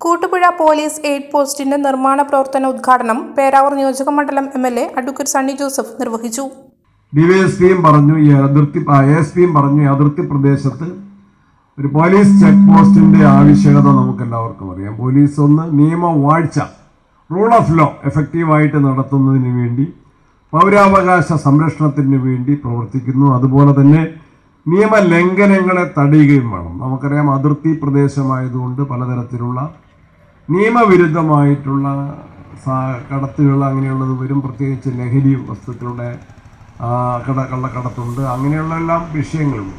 Koottupuzha police aid പോസ്റ്റിന്റെ നിർമ്മാണ പ്രവർത്തന ഉദ്ഘാടനം പേരാവൂർ നിയോജക മണ്ഡലം M L A advocate Sunny Joseph നിർവഹിച്ചു. ഡിവൈഎസ്പിയും പറഞ്ഞു അതിർത്തി എസ് പിയും പറഞ്ഞു അതിർത്തി പ്രദേശത്ത് ഒരു പോലീസ് ചെക്ക് പോസ്റ്റിന്റെ ആവശ്യകത നമുക്ക് എല്ലാവർക്കും അറിയാം. പോലീസ് ഒന്ന് നിയമവാഴ്ച റൂൾ ഓഫ് ലോ എഫക്റ്റീവായിട്ട് നടത്തുന്നതിന് വേണ്ടി പൗരാവകാശ സംരക്ഷണത്തിന് വേണ്ടി പ്രവർത്തിക്കുന്നു. അതുപോലെ തന്നെ നിയമലംഘനങ്ങളെ തടയുകയും വേണം. നമുക്കറിയാം അതിർത്തി പ്രദേശമായതുകൊണ്ട് പലതരത്തിലുള്ള നിയമവിരുദ്ധമായിട്ടുള്ള കടത്തുകൾ അങ്ങനെയുള്ളത് വരും. പ്രത്യേകിച്ച് ലഹരി വസ്തുക്കളുടെ കട കള്ളക്കടത്തുണ്ട്. അങ്ങനെയുള്ള എല്ലാം വിഷയങ്ങളുണ്ട്.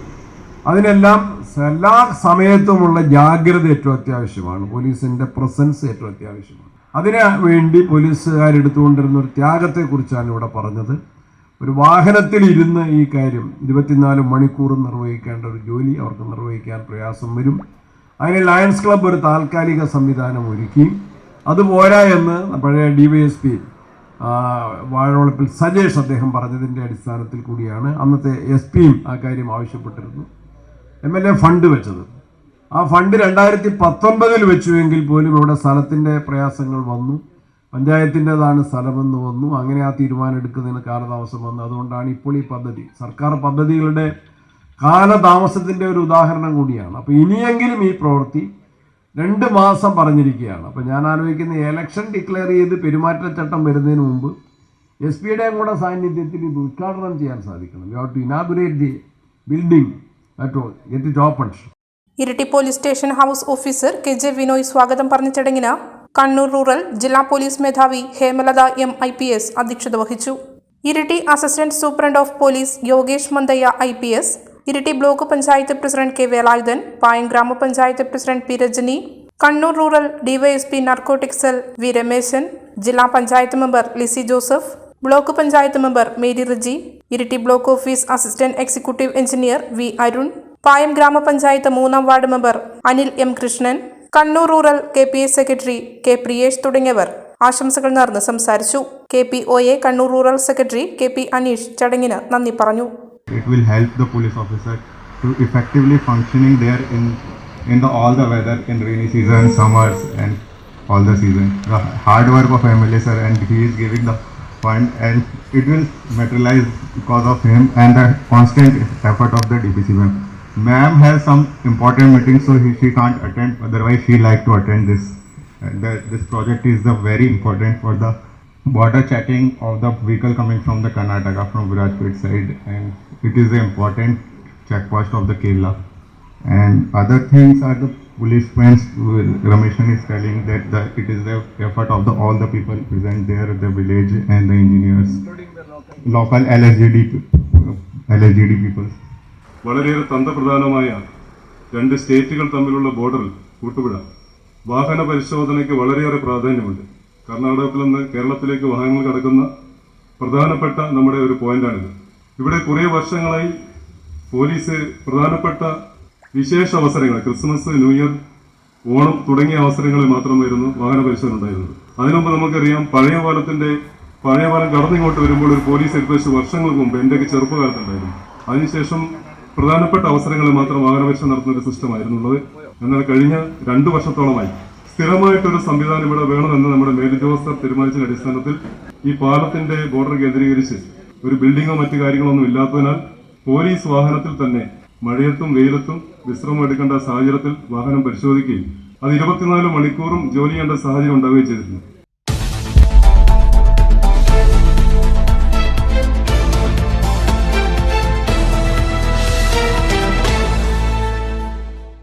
അതിനെല്ലാം എല്ലാ സമയത്തുമുള്ള ജാഗ്രത ഏറ്റവും അത്യാവശ്യമാണ്. പോലീസിന്റെ പ്രസൻസ് ഏറ്റവും അത്യാവശ്യമാണ്. അതിനു വേണ്ടി പോലീസുകാരെടുത്തുകൊണ്ടിരുന്ന ഒരു ത്യാഗത്തെക്കുറിച്ചാണ് ഇവിടെ പറഞ്ഞത്. ഒരു വാഹനത്തിൽ ഇരുന്ന് ഈ കാര്യം ഇരുപത്തിനാല് മണിക്കൂർ നിർവഹിക്കേണ്ട ഒരു ജോലി അവർക്ക് നിർവഹിക്കാൻ പ്രയാസം വരും. അതിന് ലയൺസ് ക്ലബ്ബ് ഒരു താൽക്കാലിക സംവിധാനം ഒരുക്കി. അത് പോരാ എന്ന് പഴയ D Y S P Vazhavalappil Sajesh അദ്ദേഹം പറഞ്ഞതിന്റെ അടിസ്ഥാനത്തിൽ കൂടിയാണ് അന്നത്തെ എസ് പിയും ആ കാര്യം ആവശ്യപ്പെട്ടിരുന്നു. എം എൽ എ ഫണ്ട് വെച്ചത്. ആ ഫണ്ട് രണ്ടായിരത്തി പത്തൊൻപതിൽ വെച്ചുവെങ്കിൽ പോലും ഇവിടെ സ്ഥലത്തിന്റെ പ്രയാസങ്ങൾ വന്നു. പഞ്ചായത്തിന്റെതാണ് സ്ഥലമെന്ന് വന്നു. അങ്ങനെ ആ തീരുമാനം എടുക്കുന്നതിന് കാലതാമസം വന്നു. അതുകൊണ്ടാണ് ഇപ്പോൾ ഈ പദ്ധതി. സർക്കാർ പദ്ധതികളുടെ കാലതാമസത്തിന്റെ ഒരു ഉദാഹരണം കൂടിയാണ്. അപ്പോൾ ഇനിയെങ്കിലും ഈ പ്രവൃത്തി രണ്ട് മാസം പറഞ്ഞിരിക്കുകയാണ്. അപ്പോൾ ഞാൻ ആലോചിക്കുന്ന എലക്ഷൻ ഡിക്ലെയർ ചെയ്ത് പെരുമാറ്റച്ചട്ടം വരുന്നതിന് മുമ്പ് എസ് പിയുടെയും കൂടെ സാന്നിധ്യത്തിൽ ഇത് ഉദ്ഘാടനം ചെയ്യാൻ സാധിക്കണം. You have to inaugurate the building at all get it open Iritty police station house officer K J Vinoy സ്വാഗതം പറഞ്ഞ ചടങ്ങിന് കണ്ണൂർ റൂറൽ ജില്ലാ പോലീസ് മേധാവി Hemalatha M I P S അധ്യക്ഷത വഹിച്ചു. Iritty assistant superintendent of police Yogesh Manthaiah I P S Iritty block panchayat president K Velayudhan Payam gramapanchayat president P Rajani Kannur rural DYSP narcotic cell V Rameshan ജില്ലാ panchayat member Lissy Joseph block panchayat member Mary Riji Iritty block office assistant executive engineer V Arun Payam gramapanchayat മൂന്നാം ward member Anil M Krishnan Kannur rural K P S secretary K Priyesh തുടങ്ങിയവർ ആശംസകൾ നേർന്ന് സംസാരിച്ചു. K P O A Kannur rural secretary K P Aneesh ചടങ്ങിന് നന്ദി പറഞ്ഞു. It will help the police officer to effectively functioning there in in the all the weather in rainy season summers and all the season the hard work of MLA sir and he is giving the fund and it will materialize because of him and the constant effort of the DPC ma'am. Ma'am has some important meetings so he, she can't attend. Otherwise she like to attend this. Uh, the, this project is the very important for the border checking of the vehicle coming from the Karnataka from Virajpet side and it is an important checkpost of the Kerala. And other things are the policemen, Rameshan is telling that the, it is the effort of the all the people present there, the village and the engineers. Local LSGD, uh, LSGD people. വളരെയേറെ തന്ത്രപ്രധാനമായ രണ്ട് സ്റ്റേറ്റുകൾ തമ്മിലുള്ള ബോർഡറിൽ കൂട്ടുപുഴ വാഹന പരിശോധനയ്ക്ക് വളരെയേറെ പ്രാധാന്യമുണ്ട് കർണാടകത്തിൽ നിന്ന് കേരളത്തിലേക്ക് വാഹനങ്ങൾ കടക്കുന്ന പ്രധാനപ്പെട്ട നമ്മുടെ ഒരു പോയിന്റാണിത്. ഇവിടെ കുറേ വർഷങ്ങളായി പോലീസ് പ്രധാനപ്പെട്ട വിശേഷ അവസരങ്ങൾ ക്രിസ്മസ് ന്യൂ ഇയർ ഓണം തുടങ്ങിയ അവസരങ്ങളിൽ മാത്രമായിരുന്നു വാഹന പരിശോധന ഉണ്ടായിരുന്നത്. അതിനുമുമ്പ് നമുക്കറിയാം പഴയ കാലത്തിന്റെ പഴയ കാലം കടന്നിങ്ങോട്ട് വരുമ്പോൾ ഒരു പോലീസ് ഏകദേശം വർഷങ്ങൾക്ക് മുമ്പ് എന്റെയൊക്കെ ചെറുപ്പകാലത്തുണ്ടായിരുന്നു അതിനുശേഷം പ്രധാനപ്പെട്ട അവസരങ്ങളിൽ മാത്രം വാഹന പരിശോധന നടത്തുന്ന ഒരു സിസ്റ്റമായിരുന്നുള്ളത് എന്നാൽ കഴിഞ്ഞ രണ്ടു വർഷത്തോളമായി സ്ഥിരമായിട്ടൊരു സംവിധാനം ഇവിടെ വേണമെന്ന് നമ്മുടെ മേലുദ്യോഗസ്ഥർ തീരുമാനിച്ച അടിസ്ഥാനത്തിൽ ഈ പാലത്തിന്റെ ബോർഡർ കേന്ദ്രീകരിച്ച് ഒരു ബിൽഡിങ്ങോ മറ്റു കാര്യങ്ങളൊന്നും ഇല്ലാത്തതിനാൽ പോലീസ് വാഹനത്തിൽ തന്നെ മഴയത്തും വെയിലത്തും വിശ്രമം എടുക്കേണ്ട സാഹചര്യത്തിൽ വാഹനം പരിശോധിക്കുകയും അത് ഇരുപത്തിനാല് മണിക്കൂറും ജോലി ചെയ്യേണ്ട സാഹചര്യം ഉണ്ടാവുകയും ചെയ്തിട്ടുണ്ട്